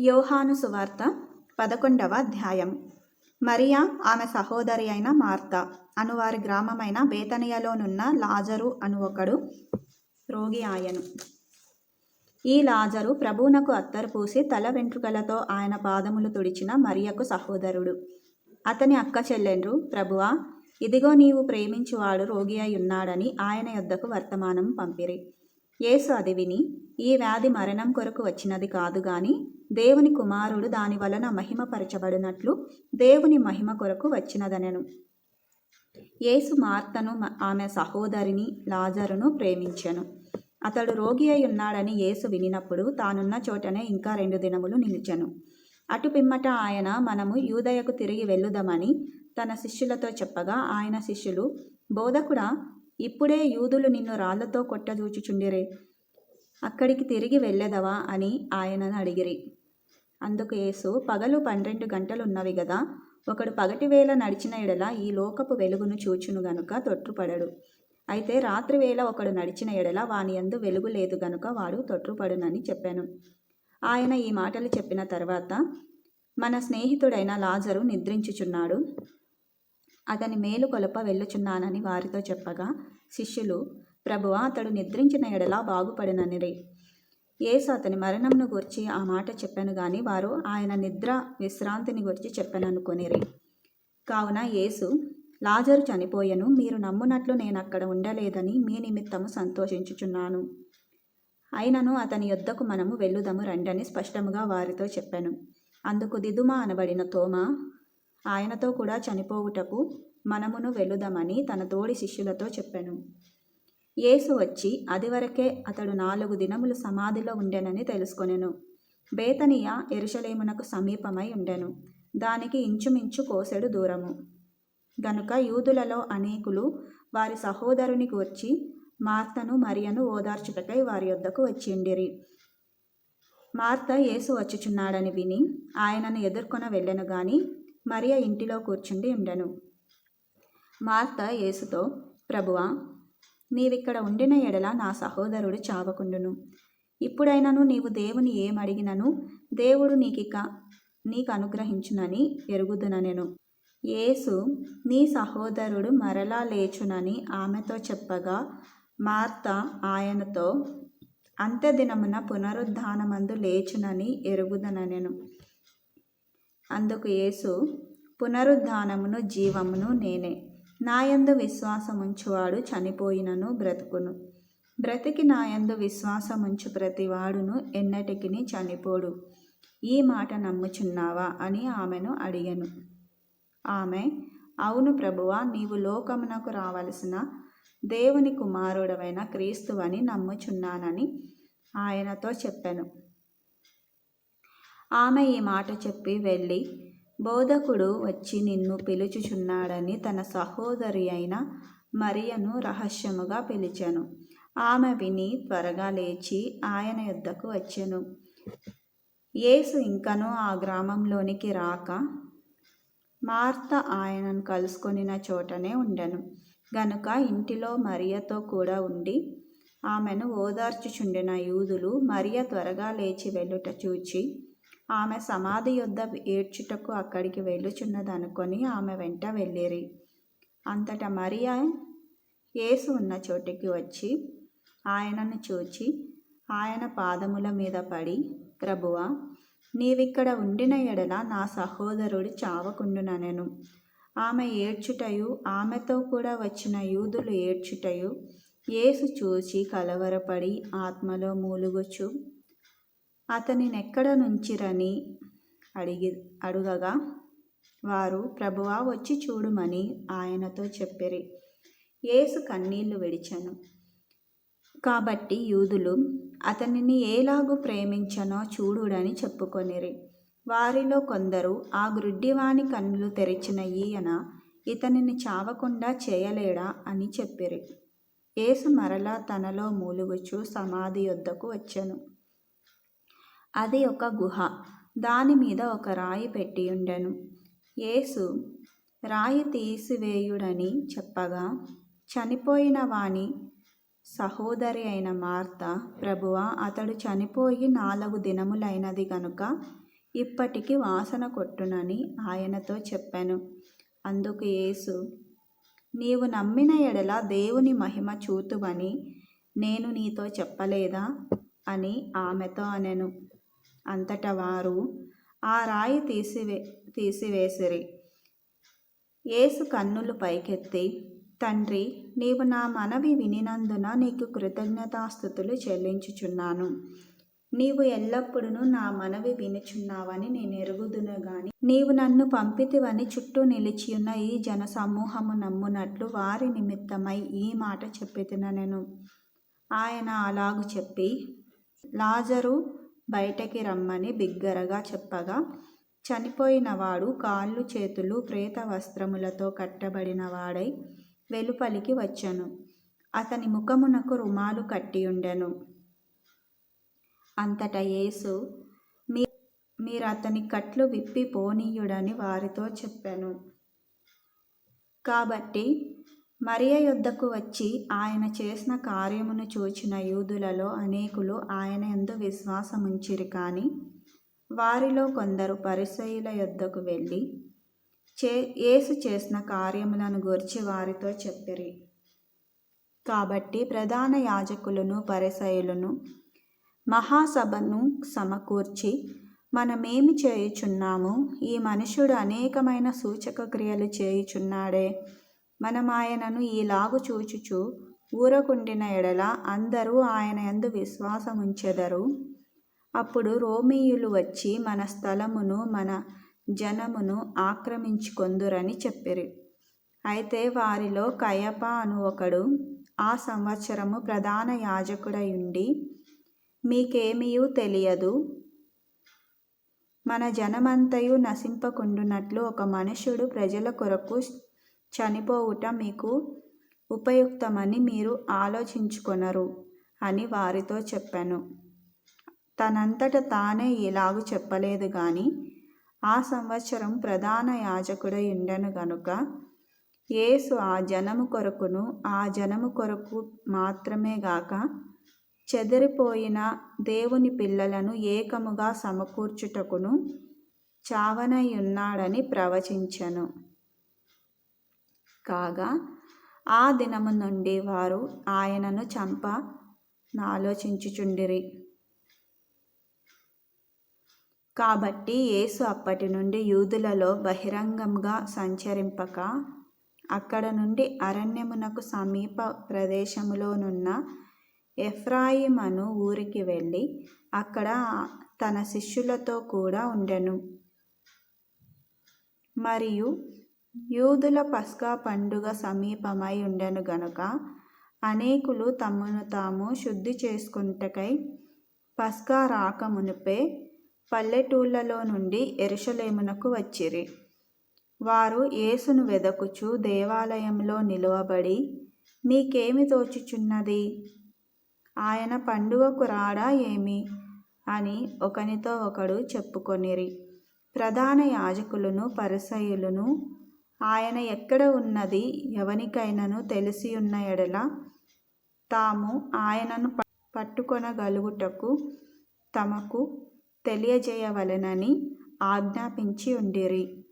యోహాను సువార్త పదకొండవ అధ్యాయం. మరియా ఆమె సహోదరి అయిన మార్త అను వారి గ్రామమైన బేతనియలోనున్న లాజరు అను ఒకడు రోగి ఆయను. ఈ లాజరు ప్రభువునకు అత్తరు పూసి తల వెంట్రుకలతో ఆయన పాదములు తుడిచిన మరియకు సహోదరుడు. అతని అక్క చెల్లెండ్రు ప్రభువా ఇదిగో నీవు ప్రేమించువాడు రోగి అయి ఉన్నాడని ఆయన యొద్దకు వర్తమానం పంపిరి. యేసు అది విని ఈ వ్యాధి మరణం కొరకు వచ్చినది కాదు గాని దేవుని కుమారుడు దాని వలన మహిమపరచబడినట్లు దేవుని మహిమ కొరకు వచ్చినదనెను. యేసు మార్తను ఆమె సహోదరిని లాజరును ప్రేమించెను. అతడు రోగి అయి ఉన్నాడని యేసు వినినప్పుడు తానున్న చోటనే ఇంకా రెండు దినములు నిలిచెను. అటు పిమ్మట ఆయన మనము యూదయకు తిరిగి వెళ్ళుదామని తన శిష్యులతో చెప్పగా ఆయన శిష్యులు బోధకుడా ఇప్పుడే యూదులు నిన్ను రాళ్ళతో కొట్టదూచుచుండిరే. అక్కడికి తిరిగి వెళ్ళెదవా? అని ఆయనను అడిగిరి. అందుకు యేసు పగలు పన్నెండు గంటలున్నవి గదా ఒకడు పగటి వేళ నడిచిన ఎడల ఈ లోకపు వెలుగును చూచును గనుక తొట్టుపడడు అయితే రాత్రి వేళ ఒకడు నడిచిన ఎడల వాని అందు వెలుగు లేదు గనుక వాడు తొట్టుపడునని చెప్పాను. ఆయన ఈ మాటలు చెప్పిన తర్వాత మన స్నేహితుడైన లాజరు నిద్రించుచున్నాడు. అతని మేలు కొలప వెళ్ళుచున్నానని వారితో చెప్పగా శిష్యులు ప్రభువా అతడు నిద్రించిన ఎడలా బాగుపడిననిరి. యేసు అతని మరణంను గురించి ఆ మాట చెప్పాను గాని వారు ఆయన నిద్ర విశ్రాంతిని గురించి చెప్పననుకొనిరి. కావున యేసు లాజరు చనిపోయెను మీరు నమ్మునట్లు నేను అక్కడ ఉండలేదని మీ నిమిత్తము సంతోషించుచున్నాను. అయినను అతని యొద్దకు మనము వెళ్ళుదము రండని స్పష్టముగా వారితో చెప్పాను. అందుకు దిదుమా అనబడిన తోమ ఆయనతో కూడా చనిపోవుటకు మనమును వెళ్ళుదామని తన తోడి శిష్యులతో చెప్పాను. యేసు వచ్చి అదివరకే అతడు నాలుగు దినములు సమాధిలో ఉండెనని తెలుసుకొనెను. బేతనియ ఎరుషలేమునకు సమీపమై ఉండెను. దానికి ఇంచుమించు కోసెడు దూరము. గనుక యూదులలో అనేకులు వారి సహోదరుని కూర్చి మార్తను మరియను ఓదార్చుటకై వారి యొద్దకు వచ్చిండిరి. మార్త యేసు వచ్చుచున్నాడని విని ఆయనను ఎదుర్కొన వెళ్ళెను గాని మరియా ఇంటిలో కూర్చుండి ఉండెను. మార్త యేసుతో ప్రభువా నీవిక్కడ ఉండిన ఎడల నా సహోదరుడు చావకుండును. ఇప్పుడైనను నీవు దేవుని ఏమడిగినను దేవుడు నీకిక నీకు అనుగ్రహించునని ఎరుగుదుననెను. యేసు నీ సహోదరుడు మరలా లేచునని ఆమెతో చెప్పగా మార్త ఆయనతో అంత్యదినమున పునరుద్ధానమందు లేచునని ఎరుగుదననెను. అందుకు యేసు పునరుద్ధానమును జీవమును నేనే. నాయందు విశ్వాసముంచువాడు చనిపోయినను బ్రతుకును. బ్రతికి నాయందు విశ్వాసముంచు ప్రతివాడును ఎన్నటికిని చనిపోడు. ఈ మాట నమ్ముచున్నావా అని ఆమెను అడిగాను. ఆమె అవును ప్రభువా నీవు లోకమునకు రావలసిన దేవుని కుమారుడవైన క్రీస్తువని నమ్ముచున్నానని ఆయనతో చెప్పాను. ఆమె ఈ మాట చెప్పి వెళ్ళి బోధకుడు వచ్చి నిన్ను పిలుచుచున్నాడని తన సహోదరి అయిన మరియను రహస్యముగా పిలిచాను. ఆమె విని త్వరగా లేచి ఆయన యొద్దకు వచ్చెను. యేసు ఇంకనూ ఆ గ్రామంలోనికి రాక మార్త ఆయనను కలుసుకొనిన చోటనే ఉండెను. గనుక ఇంటిలో మరియతో కూడా ఉండి ఆమెను ఓదార్చుచుండిన యూదులు మరియ త్వరగా లేచి వెళ్ళుట చూచి ఆమె సమాధి యొద్ద ఏడ్చుటకు అక్కడికి వెళ్ళుచున్నదనుకొని ఆమె వెంట వెళ్ళిరి. అంతటా మరియా యేసు ఉన్న చోటికి వచ్చి ఆయనను చూచి ఆయన పాదముల మీద పడి ప్రభువా నీవిక్కడ ఉండిన ఎడల నా సహోదరుడు చావకుండుననెను. ఆమె ఏడ్చుటయు ఆమెతో కూడా వచ్చిన యూదులు ఏడ్చుటయు యేసు చూచి కలవరపడి ఆత్మలో మూలుగుచు అతనినెక్కడ నుంచిరని అడిగి అడుగగా వారు ప్రభువా వచ్చి చూడుమని ఆయనతో చెప్పిరి. యేసు కన్నీళ్ళు విడిచెను. కాబట్టి యూదులు అతనిని ఏలాగు ప్రేమించనో చూడుడని చెప్పుకొనిరి. వారిలో కొందరు ఆ గ్రుడ్డివాని కన్నులు తెరిచిన ఈయన ఇతనిని చావకుండా చేయలేడా అని చెప్పిరి. యేసు మరలా తనలో మూలుగుచు సమాధి యొద్దకు వచ్చెను. అది ఒక గుహ. దాని మీద ఒక రాయి పెట్టి ఉండెను యేసు రాయి తీసివేయుడని చెప్పగా చనిపోయిన వాని సహోదరి అయిన మార్త ప్రభువా అతడు చనిపోయి నాలుగు దినములైనది గనుక ఇప్పటికి వాసన కొట్టునని ఆయనతో చెప్పాను. అందుకు యేసు నీవు నమ్మిన ఎడల దేవుని మహిమ చూతువని నేను నీతో చెప్పలేదా అని ఆమెతో అనెను. అంతట వారు ఆ రాయి తీసివే తీసివేసిరి. యేసు కన్నులు పైకెత్తి తండ్రి నీవు నా మనవి వినినందున నీకు కృతజ్ఞతాస్థుతులు చెల్లించుచున్నాను. నీవు ఎల్లప్పుడూ నా మనవి వినుచున్నావని నేను ఎరుగుదును గాని నీవు నన్ను పంపితివని చుట్టూ నిలిచియున్న ఈ జన సమూహము నమ్మునట్లు వారి నిమిత్తమై ఈ మాట చెప్పితిన నేను ఆయన అలాగు చెప్పి లాజరు బయటకి రమ్మని బిగ్గరగా చెప్పగా చనిపోయినవాడు కాళ్ళు చేతులు ప్రేత వస్త్రములతో కట్టబడిన వాడై వెలుపలికి వచ్చెను. అతని ముఖమునకు రుమాలు కట్టియుండెను. అంతటా యేసు మీ మీరు అతని కట్లు విప్పి పోనీయుడని వారితో చెప్పాను. కాబట్టి మరియ యొద్దకు వచ్చి ఆయన చేసిన కార్యమును చూచిన యూదులలో అనేకులు ఆయన ఎందు విశ్వాసముంచిరి కానీ వారిలో కొందరు పరిసయుల యొద్దకు వెళ్ళి చే యేసు చేసిన కార్యములను గురించి వారితో చెప్పిరి. కాబట్టి ప్రధాన యాజకులను పరిసయులను మహాసభను సమకూర్చి మనమేమి చేయుచున్నాము? ఈ మనుషుడు అనేకమైన సూచక క్రియలు చేయుచున్నాడే. మనం ఆయనను ఈలాగు చూచుచు ఊరకుండిన ఎడల అందరూ ఆయన యందు విశ్వాసముంచెదరు. అప్పుడు రోమీయులు వచ్చి మన స్థలమును మన జనమును ఆక్రమించుకొందురని చెప్పిరి. అయితే వారిలో కయప అను ఒకడు ఆ సంవత్సరము ప్రధాన యాజకుడై ఉండి మీకేమీయూ తెలియదు? మన జనమంతయు నశింపకుండునట్లు ఒక మనుషుడు ప్రజల కొరకు చనిపోవుట మీకు ఉపయుక్తమని మీరు ఆలోచించుకొనరు అని వారితో చెప్పాను. తనంతట తానే ఇలాగు చెప్పలేదు గాని ఆ సంవత్సరం ప్రధాన యాజకుడై ఉండెను గనుక యేసు ఆ జనము కొరకును ఆ జనము కొరకు మాత్రమే గాక చెదిరిపోయిన దేవుని పిల్లలను ఏకముగా సమకూర్చుటకును చావనై ఉన్నాడని ప్రవచించను. కాగా ఆ దినము నుండి వారు ఆయనను చంప ఆలోచించుచుండిరి కాబట్టి యేసు అప్పటి నుండి యూదులలో బహిరంగంగా సంచరింపక అక్కడ నుండి అరణ్యమునకు సమీప ప్రదేశములోనున్న ఎఫ్రాయిమను ఊరికి వెళ్ళి అక్కడ తన శిష్యులతో కూడా ఉండెను. మరియు యూదుల పస్కా పండుగ సమీపమై ఉండెను గనుక అనేకులు తమను తాము శుద్ధి చేసుకుంటకై పస్కా రాకమునుపే పల్లెటూళ్ళలో నుండి ఎరుషలేమునకు వచ్చిరి. వారు యేసును వెదకుచు దేవాలయంలో నిలువబడి మీకేమి తోచుచున్నది? ఆయన పండుగకు రాడా ఏమి అని ఒకనితో ఒకడు చెప్పుకొనిరి. ప్రధాన యాజకులను పరిసయులను ఆయన ఎక్కడ ఉన్నది? ఎవనికైనాను తెలిసి ఉన్న ఎడల తాము ఆయనను పట్టుకొనగలుగుటకు తమకు తెలియజేయవలెనని ఆజ్ఞాపించి ఉండిరి.